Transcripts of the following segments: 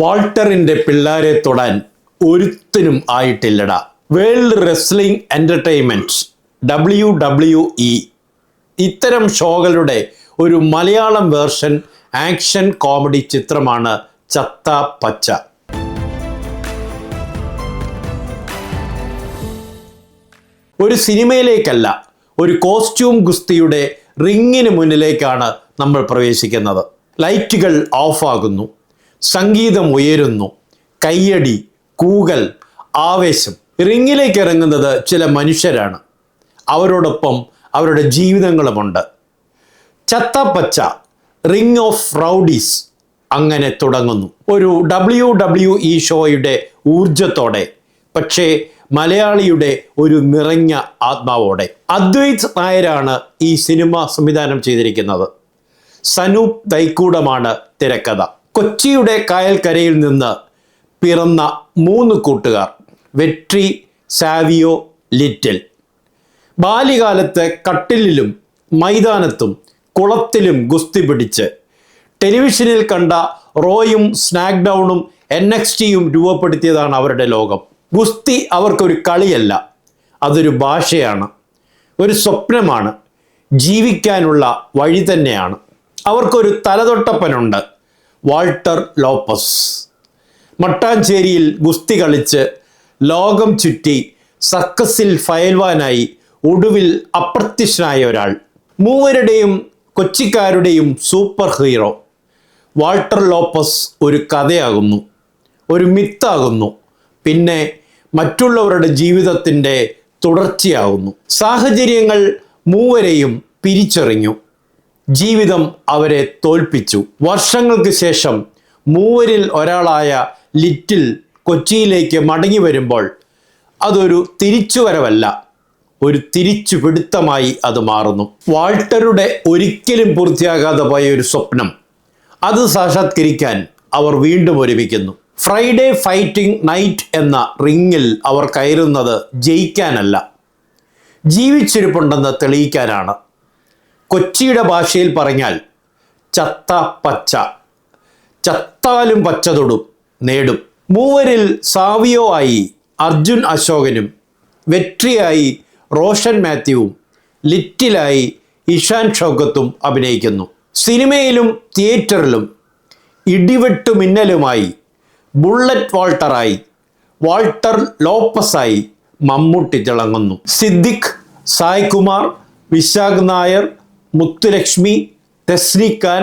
വാൾട്ടറിന്റെ പിള്ളാരെ തൊടാൻ ഒരുത്തിനും ആയിട്ടില്ലടാ. World wrestling entertainment W W E. ഇത്തരം ഷോകളുടെ ഒരു മലയാളം വേർഷൻ ആക്ഷൻ കോമഡി ചിത്രമാണ് ചത്ത പച്ച. ഒരു സിനിമയിലേക്കല്ല ഒരു കോസ്റ്റ്യൂം ഗുസ്തിയുടെ റിങ്ങിന് മുന്നിലേക്കാണ് നമ്മൾ പ്രവേശിക്കുന്നത്. ലൈറ്റുകൾ ഓഫാകുന്നു. സംഗീതം ഉയരുന്നു. കയ്യടി കൂകൽ ആവേശം റിങ്ങിലേക്ക് ഇറങ്ങുന്നത് ചില മനുഷ്യരാണ്. അവരോടൊപ്പം അവരുടെ ജീവിതങ്ങളുമുണ്ട്. ചത്തപ്പച്ച റിംഗ് ഓഫ് റൗഡീസ് അങ്ങനെ തുടങ്ങുന്നു. ഒരു ഡബ്ല്യു ഡബ്ല്യു ഇ ഷോയുടെ ഊർജത്തോടെ പക്ഷേ മലയാളിയുടെ ഒരു നിറഞ്ഞ ആത്മാവോടെ. അദ്വൈത് നായരാണ് ഈ സിനിമ സംവിധാനം ചെയ്തിരിക്കുന്നത്. സനൂപ് തൈക്കൂടമാണ് തിരക്കഥ. കൊച്ചിയുടെ കായൽക്കരയിൽ നിന്ന് പിറന്ന മൂന്ന് കൂട്ടുകാർ വെട്രി സാവിയോ ലിറ്റിൽ. ബാല്യകാലത്ത് കട്ടിലിലും മൈതാനത്തും കുളത്തിലും ഗുസ്തി പിടിച്ച് ടെലിവിഷനിൽ കണ്ട റോയും സ്നാക്ക്ഡൗണും എൻ എക്സ് ടിയും രൂപപ്പെടുത്തിയതാണ് അവരുടെ ലോകം. ഗുസ്തി അവർക്കൊരു കളിയല്ല അതൊരു ഭാഷയാണ് ഒരു സ്വപ്നമാണ് ജീവിക്കാനുള്ള വഴി തന്നെയാണ്. അവർക്കൊരു തലതൊട്ടപ്പനുണ്ട്. Walter Lopez. മട്ടാഞ്ചേരിയിൽ ഗുസ്തി കളിച്ച് ലോകം ചുറ്റി സർക്കസിൽ ഫയൽവാനായി ഒടുവിൽ അപ്രത്യക്ഷനായ ഒരാൾ. മൂവരുടെയും കൊച്ചിക്കാരുടെയും സൂപ്പർ ഹീറോ. വാൾട്ടർ ലോപ്പസ് ഒരു കഥയാകുന്നു ഒരു മിത്താകുന്നു പിന്നെ മറ്റുള്ളവരുടെ ജീവിതത്തിന്റെ തുടർച്ചയാകുന്നു. സാഹചര്യങ്ങൾ മൂവരെയും പിരിച്ചെറിഞ്ഞു. ജീവിതം അവരെ തോൽപ്പിച്ചു. വർഷങ്ങൾക്ക് ശേഷം മൂവരിൽ ഒരാളായ ലിറ്റിൽ കൊച്ചിയിലേക്ക് മടങ്ങി വരുമ്പോൾ അതൊരു തിരിച്ചുവരവല്ല ഒരു തിരിച്ചു പിടുത്തമായി അത് മാറുന്നു. വാൾട്ടറുടെ ഒരിക്കലും പൂർത്തിയാകാതെ പോയ ഒരു സ്വപ്നം അത് സാക്ഷാത്കരിക്കാൻ അവർ വീണ്ടും ഒരുമിക്കുന്നു. ഫ്രൈഡേ ഫൈറ്റിംഗ് നൈറ്റ് എന്ന റിങ്ങിൽ അവർ കയറുന്നത് ജയിക്കാനല്ല ജീവിച്ചിരിപ്പുണ്ടെന്ന് തെളിയിക്കാനാണ്. കൊച്ചിയുടെ ഭാഷയിൽ പറഞ്ഞാൽ ചത്ത പച്ച. ചത്താലും പച്ച തൊടും നേടും. മൂവരിൽ സാവിയോ ആയി അർജുൻ അശോകനും വെട്രിയായി റോഷൻ മാത്യുവും ലിറ്റിലായി ഇഷാൻ ഷൗക്കത്തും അഭിനയിക്കുന്നു. സിനിമയിലും തിയേറ്ററിലും ഇടിവെട്ടു മിന്നലുമായി ബുള്ളറ്റ് വാൾട്ടറായി വാൾട്ടർ ലോപ്പസായി മമ്മൂട്ടി തിളങ്ങുന്നു. സിദ്ദിഖ് സായ്കുമാർ വിശാഖ് നായർ മുത്തുലക്ഷ്മി തെസ്നിക്കാൻ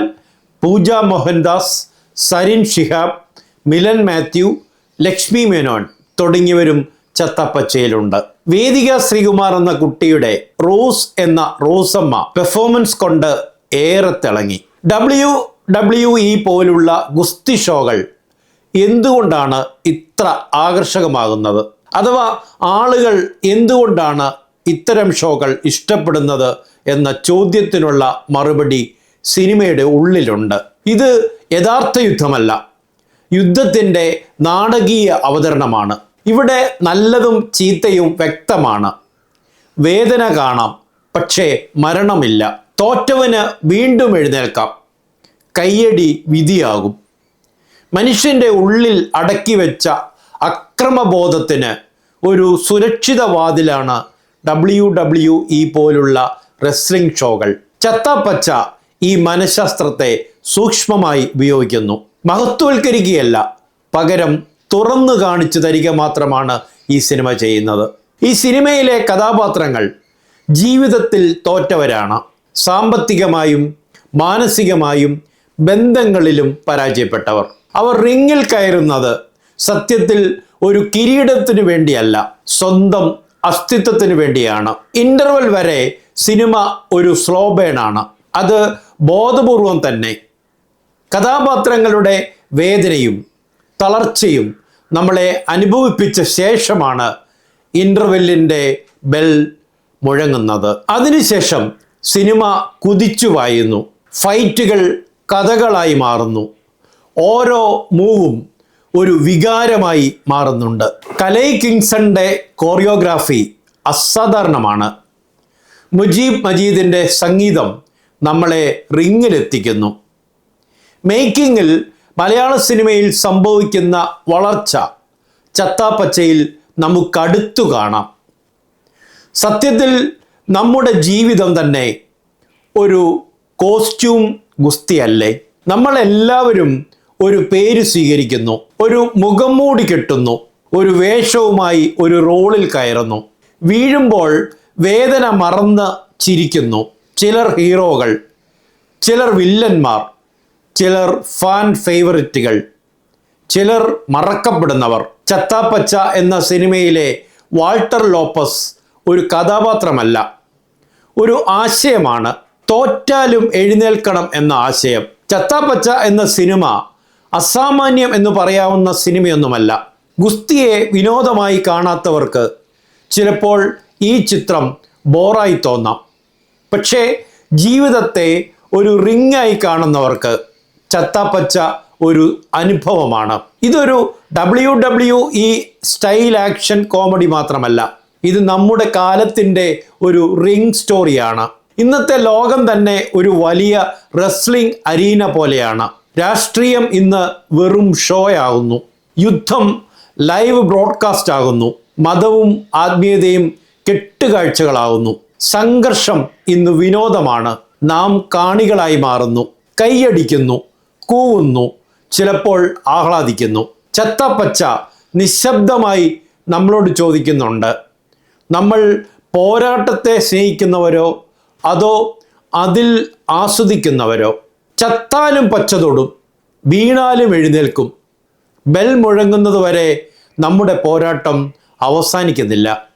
പൂജ മോഹൻദാസ് സരിൻ ഷിഹാബ് മിലൻ മാത്യു ലക്ഷ്മി മേനോൻ തുടങ്ങിയവരും ചത്തപ്പച്ചയിലുണ്ട്. വേദിക ശ്രീകുമാർ എന്ന കുട്ടിയുടെ റോസ് എന്ന റോസമ്മ പെർഫോമൻസ് കൊണ്ട് ഏറെ തിളങ്ങി. ഡബ്ല്യു ഡബ്ല്യു ഇ പോലുള്ള ഗുസ്തി ഷോകൾ എന്തുകൊണ്ടാണ് ഇത്ര ആകർഷകമാകുന്നത്? അഥവാ ആളുകൾ എന്തുകൊണ്ടാണ് ഇത്തരം ഷോകൾ ഇഷ്ടപ്പെടുന്നത് എന്ന ചോദ്യത്തിനുള്ള മറുപടി സിനിമയുടെ ഉള്ളിലുണ്ട്. ഇത് യഥാർത്ഥ യുദ്ധമല്ല. യുദ്ധത്തിന്റെ നാടകീയ അവതരണമാണ്. ഇവിടെ നല്ലതും ചീത്തയും വ്യക്തമാണ്. വേദന കാണാം പക്ഷേ മരണമില്ല. തോറ്റവന് വീണ്ടും എഴുന്നേൽക്കാം. കയ്യടി വിധിയാകും. മനുഷ്യന്റെ ഉള്ളിൽ അടക്കി വെച്ച അക്രമബോധത്തിന് ഒരു സുരക്ഷിത വാതിലാണ് ഡബ്ല്യു ഡബ്ല്യു ഇ പോലുള്ള റെസ്ലിംഗ് ഷോകൾ ചത്തപ്പച്ച ഈ മനഃശാസ്ത്രത്തെ സൂക്ഷ്മമായി ഉപയോഗിക്കുന്നു. മഹത്വവൽക്കരിക്കുകയല്ല പകരം തുറന്നു കാണിച്ചു തരിക മാത്രമാണ് ഈ സിനിമ ചെയ്യുന്നത്. ഈ സിനിമയിലെ കഥാപാത്രങ്ങൾ ജീവിതത്തിൽ തോറ്റവരാണ്. സാമ്പത്തികമായും മാനസികമായും ബന്ധങ്ങളിലും പരാജയപ്പെട്ടവർ. അവർ റിങ്ങിൽ കയറുന്നത് സത്യത്തിൽ ഒരു കിരീടത്തിനു വേണ്ടിയല്ല സ്വന്തം അസ്തിത്വത്തിന് വേണ്ടിയാണ്. ഇന്റർവൽ വരെ സിനിമ ഒരു സ്ലോ ബേൺ ആണ് അത് ബോധപൂർവം തന്നെ. കഥാപാത്രങ്ങളുടെ വേദനയും തളർച്ചയും നമ്മളെ അനുഭവിപ്പിച്ച ശേഷമാണ് ഇന്റർവെല്ലിന്റെ ബെൽ മുഴങ്ങുന്നത്. അതിനുശേഷം സിനിമ കുതിച്ചു വായുന്നു. ഫൈറ്റുകൾ കഥകളായി മാറുന്നു. ഓരോ മൂവും ഒരു വികാരമായി മാറുന്നുണ്ട്. കലൈ കിങ്സന്റെ കോറിയോഗ്രാഫി അസാധാരണമാണ്. മുജീബ് മജീദിന്റെ സംഗീതം നമ്മളെ റിങ്ങിലെത്തിക്കുന്നു. മേക്കിങ്ങിൽ മലയാള സിനിമയിൽ സംഭവിക്കുന്ന വളർച്ച ചത്താപ്പച്ചയിൽ നമുക്കടുത്തു കാണാം. സത്യത്തിൽ നമ്മുടെ ജീവിതം തന്നെ ഒരു കോസ്റ്റ്യൂം ഗുസ്തിയല്ലേ? നമ്മളെല്ലാവരും ഒരു പേര് സ്വീകരിക്കുന്നു ഒരു മുഖം മൂടി കെട്ടുന്നു ഒരു വേഷവുമായി ഒരു റോളിൽ കയറുന്നു. വീഴുമ്പോൾ വേദന മറന്ന് ചിരിക്കുന്നു. ചിലർ ഹീറോകൾ ചിലർ വില്ലന്മാർ ചിലർ ഫാൻ ഫേവറിറ്റുകൾ ചിലർ മറക്കപ്പെടുന്നവർ. ചത്താപ്പച്ച എന്ന സിനിമയിലെ വാൾട്ടർ ലോപ്പസ് ഒരു കഥാപാത്രമല്ല ഒരു ആശയമാണ്. തോറ്റാലും എഴുന്നേൽക്കണം എന്ന ആശയം. ചത്താപ്പച്ച എന്ന സിനിമ അസാമാന്യം എന്ന് പറയാവുന്ന സിനിമയൊന്നുമല്ല. ഗുസ്തിയെ വിനോദമായി കാണാത്തവർക്ക് ചിലപ്പോൾ ഈ ചിത്രം ബോറായി തോന്നാം. പക്ഷേ ജീവിതത്തെ ഒരു റിങ്ങായി കാണുന്നവർക്ക് ചത്താപ്പച്ച ഒരു അനുഭവമാണ്. ഇതൊരു W W E style action comedy മാത്രമല്ല. ഇത് നമ്മുടെ കാലത്തിന്റെ ഒരു റിംഗ് സ്റ്റോറിയാണ്. ഇന്നത്തെ ലോകം തന്നെ ഒരു വലിയ റെസ്ലിംഗ് അരീന പോലെയാണ്. രാഷ്ട്രീയം ഇന്ന് വെറും ഷോയാകുന്നു. യുദ്ധം ലൈവ് ബ്രോഡ്കാസ്റ്റ് ആകുന്നു മതവും ആത്മീയതയും കെട്ടുകാഴ്ചകളാകുന്നു. സംഘർഷം ഇന്ന് വിനോദമാണ്. നാം കാണികളായി മാറുന്നു. കൈയടിക്കുന്നു. കൂവുന്നു. ചിലപ്പോൾ ആഹ്ലാദിക്കുന്നു. ചത്തപ്പച്ച നിശബ്ദമായി നമ്മളോട് ചോദിക്കുന്നുണ്ട്. നമ്മൾ പോരാട്ടത്തെ സ്നേഹിക്കുന്നവരോ? അതോ അതിൽ ആസ്വദിക്കുന്നവരോ? ചത്താലും പച്ചതൊടും വീണാലും എഴുന്നേൽക്കും. ബെൽ മുഴങ്ങുന്നത് വരെ നമ്മുടെ പോരാട്ടം അവസാനിക്കുന്നില്ല.